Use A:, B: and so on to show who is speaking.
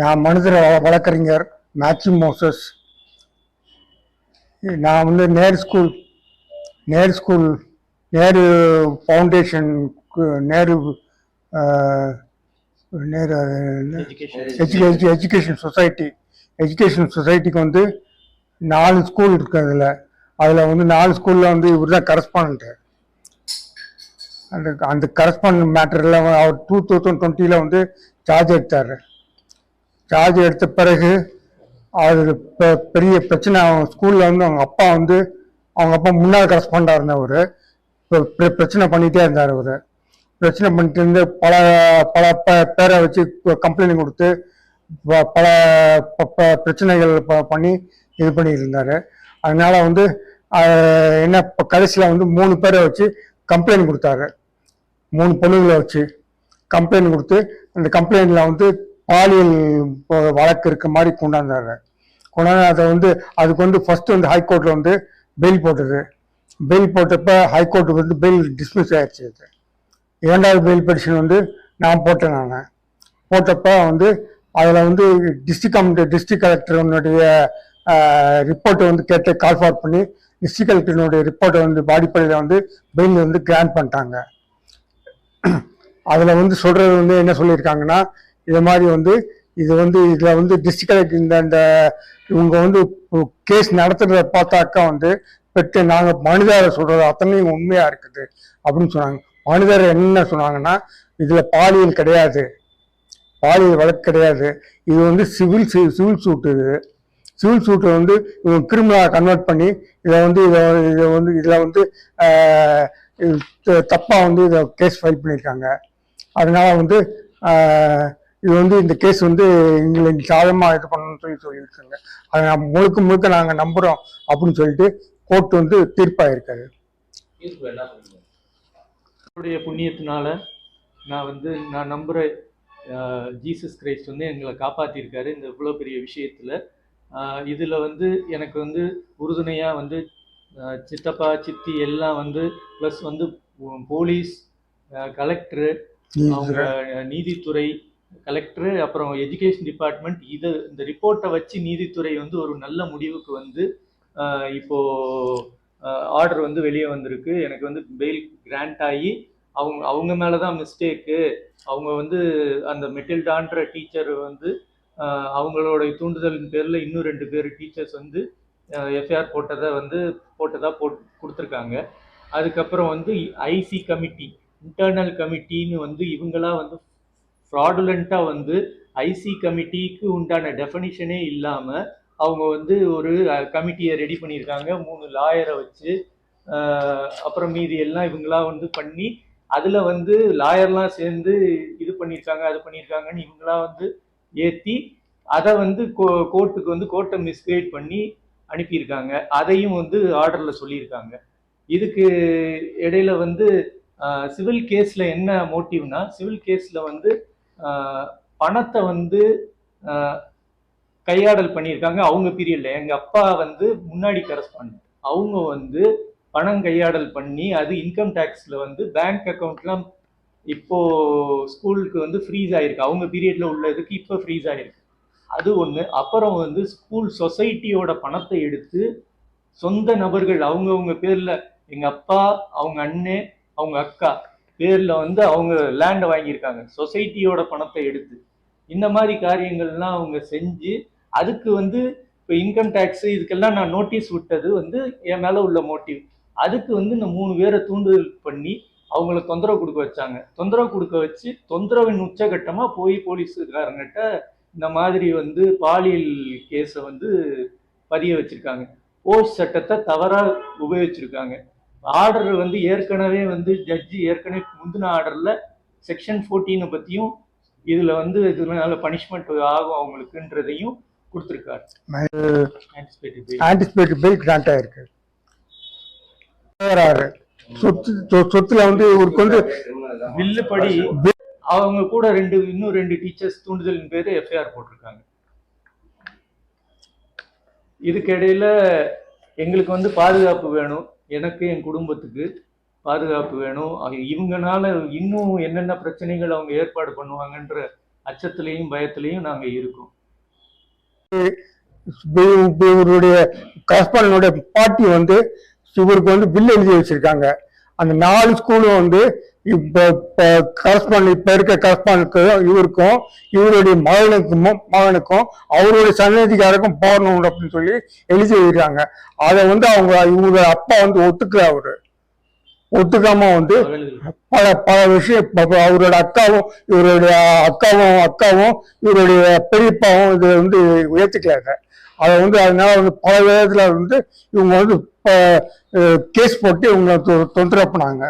A: நான் மனிதர் வழக்கறிஞர் மேத்யூ மோசஸ். நான் வந்து Nehru school Nehru school Nehru foundation Nehru Nehru education education society. Education சொசைட்டிக்கு வந்து நாலு ஸ்கூல் இருக்கு அதில். அதில் வந்து நாலு ஸ்கூலில் வந்து இவர் தான் கரஸ்பாண்டன்ட்டு. அந்த அந்த கரஸ்பாண்ட் மேட்டரில் அவர் டூ தௌசண்ட் டுவெண்ட்டியில் வந்து சார்ஜ் எடுத்தார். சார்ஜ் எடுத்த பிறகு அது இப்போ பெரிய பிரச்சனை அவங்க ஸ்கூலில் வந்து அவங்க அப்பா வந்து அவங்க அப்பா முன்னாள் கரஸ்பாண்டாக இருந்தவர். இப்போ பிரச்சனை பண்ணிகிட்டே இருந்தார் அவர். பிரச்சனை பண்ணிட்டு இருந்து பல பல ப- பேரை வச்சு கம்ப்ளைண்ட் கொடுத்து ப- பல ப- பிரச்சனைகள் ப- பண்ணி இது பண்ணிட்டு இருந்தார் அதனால வந்து என்ன இப்போ கடைசியில் வந்து மூணு பேரை வச்சு கம்ப்ளைண்ட் கொடுத்தாரு. மூணு பொண்ணுங்களை வச்சு கம்ப்ளைண்ட் கொடுத்து அந்த கம்ப்ளைண்டில் வந்து பாலியல் வழக்கு இருக்க மாதிரி கொண்டாந்தாரு கொண்டாந்து அதை வந்து அதுக்கு வந்து ஃபர்ஸ்ட் வந்து ஹைகோர்ட்டில் வந்து பெயில் போட்டது. பெயில் போட்டப்ப ஹைகோர்ட் வந்து பெயில் டிஸ்மிஸ் ஆயிடுச்சு அது. இரண்டாவது பெயில் பெடிஷன் வந்து நான் போட்டேன் நான். போட்டப்ப வந்து அதில் வந்து டிஸ்ட்ரிக் டிஸ்ட்ரிக்ட் டிஸ்ட்ரிக்ட் கலெக்டருடைய ரிப்போர்ட்டை வந்து கேட்டு கால் ஃபார் பண்ணி டிஸ்ட்ரிக்ட் கலெக்டருடைய ரிப்போர்ட்டை வந்து பாடிப்படையில் வந்து பெயில் வந்து கிராண்ட் பண்ணிட்டாங்க. அதில் வந்து சொல்கிறது வந்து என்ன சொல்லியிருக்காங்கன்னா இது மாதிரி வந்து இது வந்து இதில் வந்து டிஸ்ட்ரிக்ட் கலெக்டர் இந்த இந்த இவங்க வந்து கேஸ் நடத்துறத பார்த்தாக்கா வந்து பெற்று நாங்கள் மனிதரை சொல்கிறது அத்தனையும் உண்மையாக இருக்குது அப்படின்னு சொன்னாங்க. மனிதர் என்ன சொன்னாங்கன்னா இதில் பாலியல் கிடையாது. பாலியல் வழக்கு கிடையாது. இது வந்து சிவில் சிவில் சூட்டு இது. சிவில் சூட்டை வந்து இவங்க கிரிமினலாக கன்வெர்ட் பண்ணி இதை வந்து இதை இதை வந்து இதில் வந்து தப்பாக இது வந்து இதை கேஸ் ஃபைல் பண்ணியிருக்காங்க. அதனால வந்து இது வந்து இந்த கேஸ் வந்து எங்களை சாதமாக இது பண்ணணும்னு சொல்லி சொல்லியிருக்காங்க. அதை நான் முழுக்க முழுக்க நாங்கள் நம்புகிறோம் அப்படின்னு சொல்லிட்டு கோர்ட் வந்து தீர்ப்பாயிருக்காரு.
B: தீர்ப்பு என்ன பண்ணுங்க அவருடைய புண்ணியத்தினால நான் வந்து நான் நம்புகிற ஜீசஸ் கிரைஸ்ட் வந்து எங்களை காப்பாற்றிருக்காரு இந்த இவ்வளோ பெரிய விஷயத்தில். இதில் வந்து எனக்கு வந்து உறுதுணையாக வந்து சித்தப்பா சித்தி எல்லாம் வந்து ப்ளஸ் வந்து போலீஸ் கலெக்டரு அவங்க நீதித்துறை கலெக்டர் அப்புறம் எஜுகேஷன் டிபார்ட்மெண்ட் இது இந்த ரிப்போர்ட்டை வச்சு நீதித்துறை வந்து ஒரு நல்ல முடிவுக்கு வந்து இப்போ ஆர்டர் வந்து வெளியே வந்திருக்கு. எனக்கு வந்து பெயில் கிராண்ட் ஆகி அவங்க அவங்க மேலே தான் மிஸ்டேக்கு அவங்க வந்து அந்த மெட்டில்டான்ற டீச்சர் வந்து அவங்களோட தூண்டுதலின் பேரில் இன்னும் ரெண்டு பேர் டீச்சர்ஸ் வந்து எஃப்ஐஆர் போட்டதை வந்து போட்டதாக போட் கொடுத்துருக்காங்க. அதுக்கப்புறம் வந்து ஐசி கமிட்டி இன்டர்னல் கமிட்டின்னு வந்து இவங்களா வந்து ஃப்ராடுலண்ட்டாக வந்து ஐசி கமிட்டிக்கு உண்டான டெஃபனிஷனே இல்லாமல் அவங்க வந்து ஒரு கமிட்டியை ரெடி பண்ணியிருக்காங்க. மூணு லாயரை வச்சு அப்புறம் மீதி எல்லாம் இவங்களாம் வந்து பண்ணி அதில் வந்து லாயர்லாம் சேர்ந்து இது பண்ணியிருக்காங்க அது பண்ணியிருக்காங்கன்னு இவங்களா வந்து ஏற்றி அதை வந்து கோ கோர்ட்டுக்கு வந்து கோர்ட்டை மிஸ்கைட் பண்ணி அனுப்பியிருக்காங்க. அதையும் வந்து ஆர்டரில் சொல்லியிருக்காங்க. இதுக்கு இடையில வந்து சிவில் கேஸில் என்ன மோட்டிவ்னா சிவில் கேஸில் வந்து பணத்தை வந்து கையாடல் பண்ணியிருக்காங்க. அவங்க பீரியடில் எங்கள் அப்பா வந்து முன்னாடி கரஸ்பாண்ட் அவங்க வந்து பணம் கையாடல் பண்ணி அது இன்கம் டேக்ஸில் வந்து பேங்க் அக்கௌண்ட்லாம் இப்போ ஸ்கூலுக்கு வந்து ஃப்ரீஸ் ஆயிருக்கு. அவங்க பீரியட்ல உள்ளதுக்கு இப்போ ஃப்ரீஸ் ஆயிருக்கு. அது ஒன்று அப்புறம் வந்து ஸ்கூல் சொசைட்டியோட பணத்தை எடுத்து சொந்த நபர்கள் அவங்கவுங்க பேரில் எங்கள் அப்பா அவங்க அண்ணே அவங்க அக்கா பேரில் வந்து அவங்க லேண்டை வாங்கியிருக்காங்க. சொசைட்டியோட பணத்தை எடுத்து. இந்த மாதிரி காரியங்கள்லாம் அவங்க செஞ்சு அதுக்கு வந்து இப்போ இன்கம் டேக்ஸ் இதுக்கெல்லாம் நான் நோட்டீஸ் விட்டது வந்து என் மேலே உள்ள மோட்டிவ் அதுக்கு வந்து இந்த மூணு பேரை தூண்டுதல் பண்ணி அவங்கள தொந்தரவு கொடுக்க வச்சாங்க. தொந்தரவு கொடுக்க வச்சு தொந்தரவின் உச்சகட்டமாக போய் போலீஸுக்காரங்கிட்ட இந்த மாதிரி வந்து பாலியல் கேஸை வந்து பதிய வச்சுருக்காங்க. போஸ்ட் சட்டத்தை தவறாக உபயோகிச்சிருக்காங்க. ஆர்டர் வந்து ஏற்கனவே வந்து ஜட்ஜி ஏற்கனவே முந்தின ஆர்டரில் செக்ஷன் ஃபோர்டீனை பற்றியும் இதில் வந்து இதனால பனிஷ்மெண்ட் ஆகும் அவங்களுக்குன்றதையும் கொடுத்துருக்காரு.
A: ஆன்டிசிபேட்டட் பெயில் கிராண்ட் ஆயிருக்கு. சொத்து சொத்துல வந்து இவருக்கு வந்து
B: வில்லுப்படி அவங்க கூட ரெண்டு இன்னும் ரெண்டு டீச்சர்ஸ் தூண்டுதலின் பேரு எஃப்ஐஆர் போட்டிருக்காங்க. இதுக்கு இடையில எங்களுக்கு வந்து பாதுகாப்பு வேணும். எனக்கு என் குடும்பத்துக்கு பாதுகாப்பு வேணும். அது இவங்கனால இன்னும் என்னென்ன பிரச்சனைகள் அவங்க ஏற்பாடு பண்ணுவாங்கன்ற அச்சத்திலையும் பயத்திலையும் நாங்கள் இருக்கோம்.
A: இவருடைய கரஸ்பாண்டனுடைய பாட்டி வந்து இவருக்கு வந்து பில் எழுதி வச்சிருக்காங்க. அந்த நாலு ஸ்கூலும் வந்து இப்போ இப்போ கரஸ்பாண்ட் இப்போ இருக்க கரஸ்பாண்டுக்கும் இவருக்கும் இவருடைய மகனுக்கும் மகனுக்கும் அவருடைய சன்னதிக்காருக்கும் போடணும் அப்படின்னு சொல்லி எழுதி வைக்கிறாங்க அதை வந்து அவங்க இவங்க அப்பா வந்து ஒத்துக்கல அவரு. ஒத்துக்காம வந்து பல பல விஷயம் அவரோட அக்காவும் இவருடைய அக்காவும் அக்காவும் இவருடைய பெரியப்பாவும் இதை வந்து உயர்த்திக்கலாங்க அதை வந்து அதனால வந்து பல விதத்துல வந்து இவங்க வந்து கேஸ் போட்டு இவங்க தொ- தொந்தரவு பண்ணாங்க.